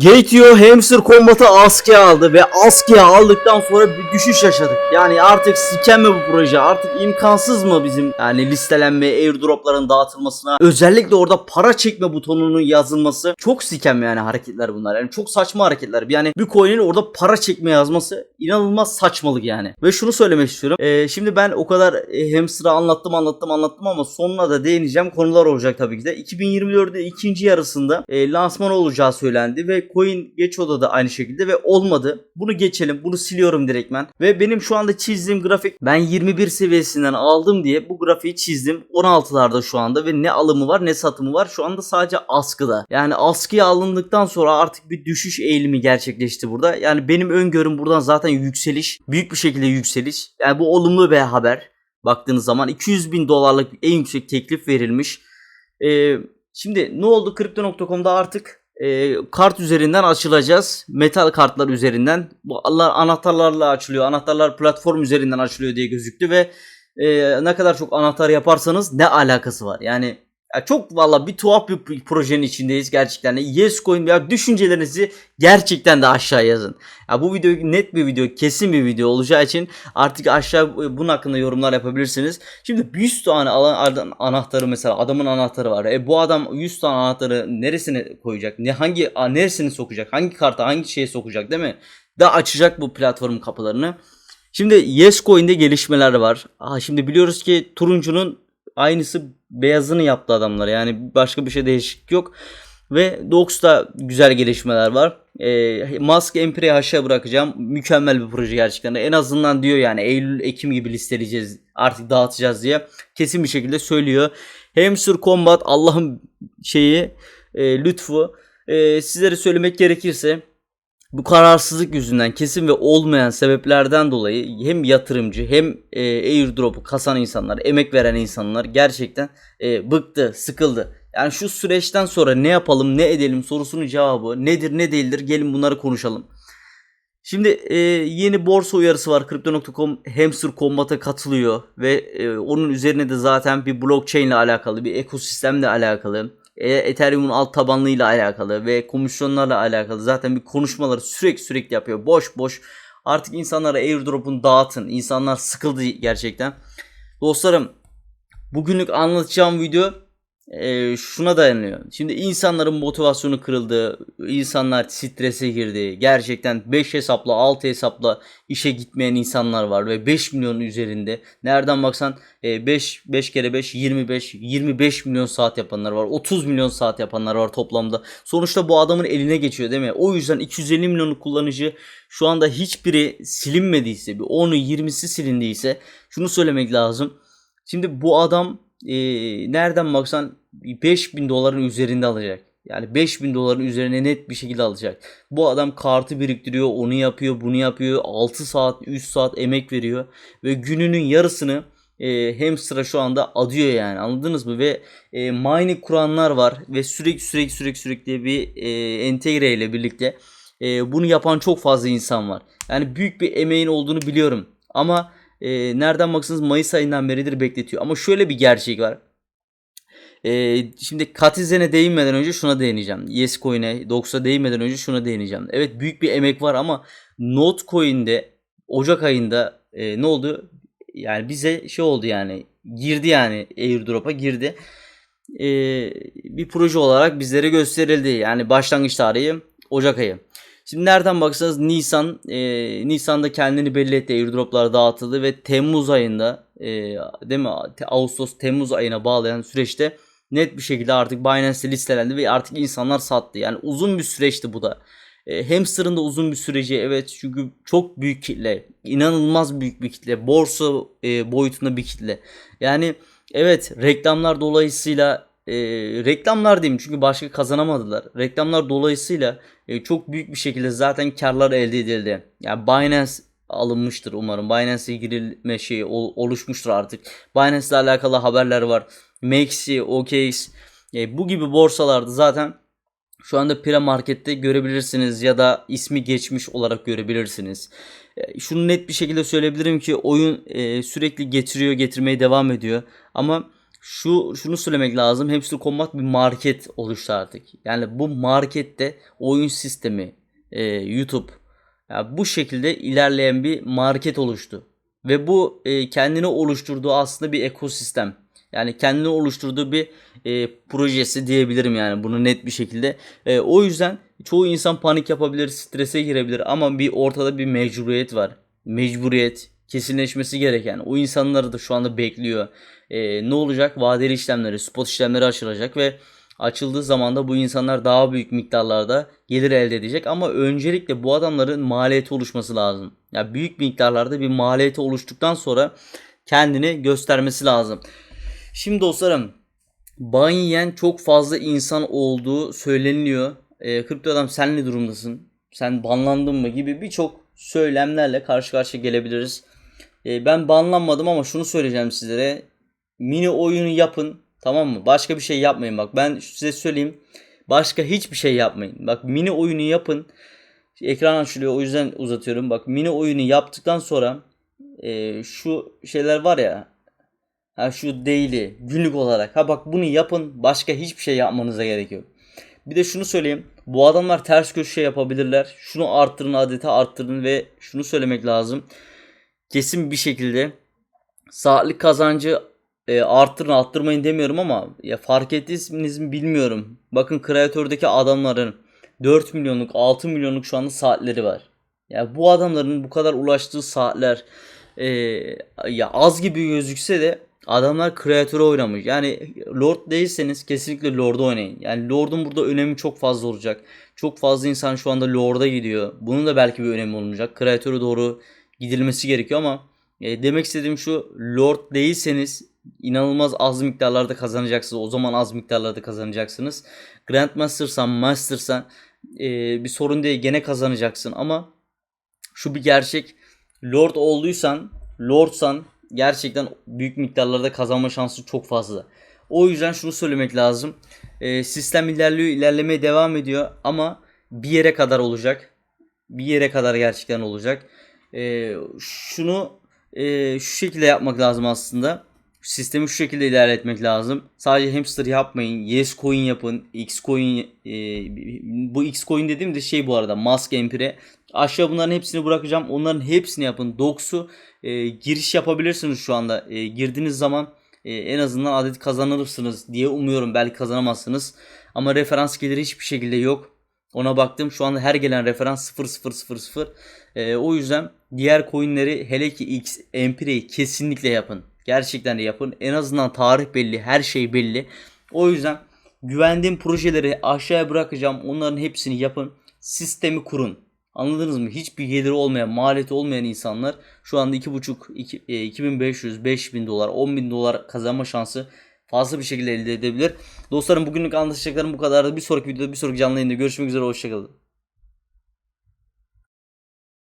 GTO Hamster Combat'ı askıya aldı ve askıya aldıktan sonra bir düşüş yaşadık. Yani artık siken mi bu proje? Artık imkansız mı bizim yani listelenme, airdropların dağıtılmasına, özellikle orada para çekme butonunun yazılması çok siken yani hareketler bunlar. Yani çok saçma hareketler. Yani bir coin'in orada para çekme yazması inanılmaz saçmalık yani. Ve şunu söylemek istiyorum. Ee, şimdi ben o kadar e, hamster'ı anlattım anlattım anlattım ama sonuna da değineceğim konular olacak tabii ki de. 2024'ün ikinci yarısında e, lansman olacağı söylendi ve coin geç odada aynı şekilde ve olmadı. Bunu geçelim. Bunu siliyorum direktmen. Ve benim şu anda çizdiğim grafik ben 21 seviyesinden aldım diye bu grafiği çizdim. 16'larda şu anda ve ne alımı var ne satımı var. Şu anda sadece askıda. Yani askıya alındıktan sonra artık bir düşüş eğilimi gerçekleşti burada. Yani benim öngörüm buradan zaten yükseliş. Büyük bir şekilde yükseliş. Yani bu olumlu bir haber. Baktığınız zaman 200 bin dolarlık en yüksek teklif verilmiş. Ee, şimdi ne oldu? Crypto.com'da artık e, kart üzerinden açılacağız. Metal kartlar üzerinden. Bu Allah anahtarlarla açılıyor. Anahtarlar platform üzerinden açılıyor diye gözüktü ve e, ne kadar çok anahtar yaparsanız ne alakası var? Yani ya çok valla bir tuhaf bir projenin içindeyiz gerçekten. Yes Coin ya düşüncelerinizi gerçekten de aşağı yazın. Ya bu video net bir video, kesin bir video olacağı için artık aşağı e, bunun hakkında yorumlar yapabilirsiniz. Şimdi 100 tane alan anahtarı mesela adamın anahtarı var. E bu adam 100 tane anahtarı neresine koyacak? Ne hangi neresini sokacak? Hangi karta hangi şeye sokacak değil mi? Da açacak bu platform kapılarını. Şimdi Yes Coin'de gelişmeler var. Aa, şimdi biliyoruz ki turuncunun aynısı beyazını yaptı adamlar. Yani başka bir şey değişik yok. Ve Dox'ta güzel gelişmeler var. E, Musk Empire'yi aşağı bırakacağım. Mükemmel bir proje gerçekten. En azından diyor yani Eylül, Ekim gibi listeleyeceğiz. Artık dağıtacağız diye. Kesin bir şekilde söylüyor. Hamster Combat Allah'ın şeyi e, lütfu. E, sizlere söylemek gerekirse bu kararsızlık yüzünden kesin ve olmayan sebeplerden dolayı hem yatırımcı hem e, airdrop'u kasan insanlar, emek veren insanlar gerçekten e, bıktı, sıkıldı. Yani şu süreçten sonra ne yapalım, ne edelim sorusunun cevabı nedir, ne değildir gelin bunları konuşalım. Şimdi e, yeni borsa uyarısı var. Crypto.com Hamster Combat'a katılıyor ve e, onun üzerine de zaten bir blockchain ile alakalı, bir ekosistemle alakalı, Ethereum'un alt tabanlığıyla alakalı ve komisyonlarla alakalı zaten bir konuşmaları sürekli sürekli yapıyor. Boş boş. Artık insanlara airdrop'un dağıtın. İnsanlar sıkıldı gerçekten. Dostlarım bugünlük anlatacağım video e, şuna dayanıyor. Şimdi insanların motivasyonu kırıldı. insanlar strese girdi. Gerçekten 5 hesapla 6 hesapla işe gitmeyen insanlar var ve 5 milyonun üzerinde. Nereden baksan e, 5 5 kere 5 25 25 milyon saat yapanlar var. 30 milyon saat yapanlar var toplamda. Sonuçta bu adamın eline geçiyor değil mi? O yüzden 250 milyonluk kullanıcı şu anda hiçbiri silinmediyse, bir 10'u 20'si silindiyse şunu söylemek lazım. Şimdi bu adam e, nereden baksan 5000 doların üzerinde alacak. Yani 5000 doların üzerine net bir şekilde alacak. Bu adam kartı biriktiriyor, onu yapıyor, bunu yapıyor. 6 saat, 3 saat emek veriyor ve gününün yarısını e, hamster'a şu anda adıyor yani anladınız mı? Ve e, mining kuranlar var ve sürekli sürekli sürekli sürekli bir e, entegre ile birlikte e, bunu yapan çok fazla insan var. Yani büyük bir emeğin olduğunu biliyorum ama e, nereden baksanız Mayıs ayından beridir bekletiyor. Ama şöyle bir gerçek var. E, şimdi Katizen'e değinmeden önce şuna değineceğim. Yes Coin'e, Dox'a değinmeden önce şuna değineceğim. Evet büyük bir emek var ama Notcoin'de Ocak ayında e, ne oldu? Yani bize şey oldu yani girdi yani airdrop'a girdi. E, bir proje olarak bizlere gösterildi. Yani başlangıç tarihi Ocak ayı. Şimdi nereden baksanız Nisan e, Nisan'da kendini belli etti. Airdroplar dağıtıldı ve Temmuz ayında e, değil mi? Ağustos Temmuz ayına bağlayan süreçte net bir şekilde artık Binance'de listelendi ve artık insanlar sattı. Yani uzun bir süreçti bu da. E, Hamster'ın da uzun bir süreci evet çünkü çok büyük kitle. inanılmaz büyük bir kitle. Borsa e, boyutunda bir kitle. Yani evet reklamlar dolayısıyla e, reklamlar diyeyim çünkü başka kazanamadılar. Reklamlar dolayısıyla e, çok büyük bir şekilde zaten karlar elde edildi. Yani Binance alınmıştır umarım. Binance'e girilme şeyi ol- oluşmuştur artık. Binance ile alakalı haberler var. Maxi, OKX e, bu gibi borsalarda zaten şu anda pre-markette görebilirsiniz ya da ismi geçmiş olarak görebilirsiniz. E, Şunu net bir şekilde söyleyebilirim ki oyun e, sürekli getiriyor, getirmeye devam ediyor. Ama şu şunu söylemek lazım. Hamster Combat bir market oluştu artık. Yani bu markette oyun sistemi, e, YouTube ya bu şekilde ilerleyen bir market oluştu. Ve bu e, kendini oluşturduğu aslında bir ekosistem. Yani kendini oluşturduğu bir e, projesi diyebilirim yani bunu net bir şekilde. E, o yüzden çoğu insan panik yapabilir, strese girebilir ama bir ortada bir mecburiyet var. Mecburiyet kesinleşmesi gereken. O insanları da şu anda bekliyor. E, ne olacak? Vadeli işlemleri, spot işlemleri açılacak ve açıldığı zaman da bu insanlar daha büyük miktarlarda gelir elde edecek ama öncelikle bu adamların maliyeti oluşması lazım. Ya yani büyük miktarlarda bir maliyeti oluştuktan sonra kendini göstermesi lazım. Şimdi dostlarım ban yiyen çok fazla insan olduğu söyleniliyor. E, kripto adam sen ne durumdasın? Sen banlandın mı gibi birçok söylemlerle karşı karşıya gelebiliriz. E, ben banlanmadım ama şunu söyleyeceğim sizlere. Mini oyunu yapın tamam mı? Başka bir şey yapmayın bak. Ben size söyleyeyim. Başka hiçbir şey yapmayın. Bak mini oyunu yapın. Ekran açılıyor o yüzden uzatıyorum. Bak mini oyunu yaptıktan sonra e, şu şeyler var ya Ha şu daily günlük olarak. Ha bak bunu yapın. Başka hiçbir şey yapmanıza gerek yok. Bir de şunu söyleyeyim. Bu adamlar ters köşe yapabilirler. Şunu arttırın adeti arttırın ve şunu söylemek lazım. Kesin bir şekilde saatlik kazancı e, arttırın arttırmayın demiyorum ama ya fark ettiniz mi bilmiyorum. Bakın kreatördeki adamların 4 milyonluk 6 milyonluk şu anda saatleri var. Ya bu adamların bu kadar ulaştığı saatler e, ya az gibi gözükse de Adamlar kreatörü oynamış. Yani Lord değilseniz kesinlikle Lord'u oynayın. Yani Lord'un burada önemi çok fazla olacak. Çok fazla insan şu anda Lord'a gidiyor. Bunun da belki bir önemi olmayacak. Kreatörü doğru gidilmesi gerekiyor ama e, demek istediğim şu Lord değilseniz inanılmaz az miktarlarda kazanacaksınız. O zaman az miktarlarda kazanacaksınız. Grandmaster'san, Master'san e, bir sorun değil gene kazanacaksın ama şu bir gerçek. Lord olduysan, Lordsan gerçekten büyük miktarlarda kazanma şansı çok fazla. O yüzden şunu söylemek lazım. E, sistem ilerliyor, ilerlemeye devam ediyor ama bir yere kadar olacak. Bir yere kadar gerçekten olacak. E, şunu e, şu şekilde yapmak lazım aslında. Sistemi şu şekilde ilerletmek lazım. Sadece hamster yapmayın. Yes coin yapın. X coin e, bu X coin dediğim de şey bu arada. Mask Empire. Aşağı bunların hepsini bırakacağım. Onların hepsini yapın. Dox'u e, giriş yapabilirsiniz şu anda. E, girdiğiniz zaman e, en azından adet kazanırsınız diye umuyorum. Belki kazanamazsınız. Ama referans geliri hiçbir şekilde yok. Ona baktım. Şu anda her gelen referans 0000. E, o yüzden diğer coinleri hele ki X Empire'yi kesinlikle yapın. Gerçekten de yapın. En azından tarih belli, her şey belli. O yüzden güvendiğim projeleri aşağıya bırakacağım. Onların hepsini yapın. Sistemi kurun. Anladınız mı? Hiçbir geliri olmayan, maliyeti olmayan insanlar şu anda 2,5, 2, 2500, 5000 dolar, 10 bin dolar kazanma şansı fazla bir şekilde elde edebilir. Dostlarım bugünlük anlatacaklarım bu kadardı. Bir sonraki videoda bir sonraki canlı yayında görüşmek üzere. Hoşçakalın.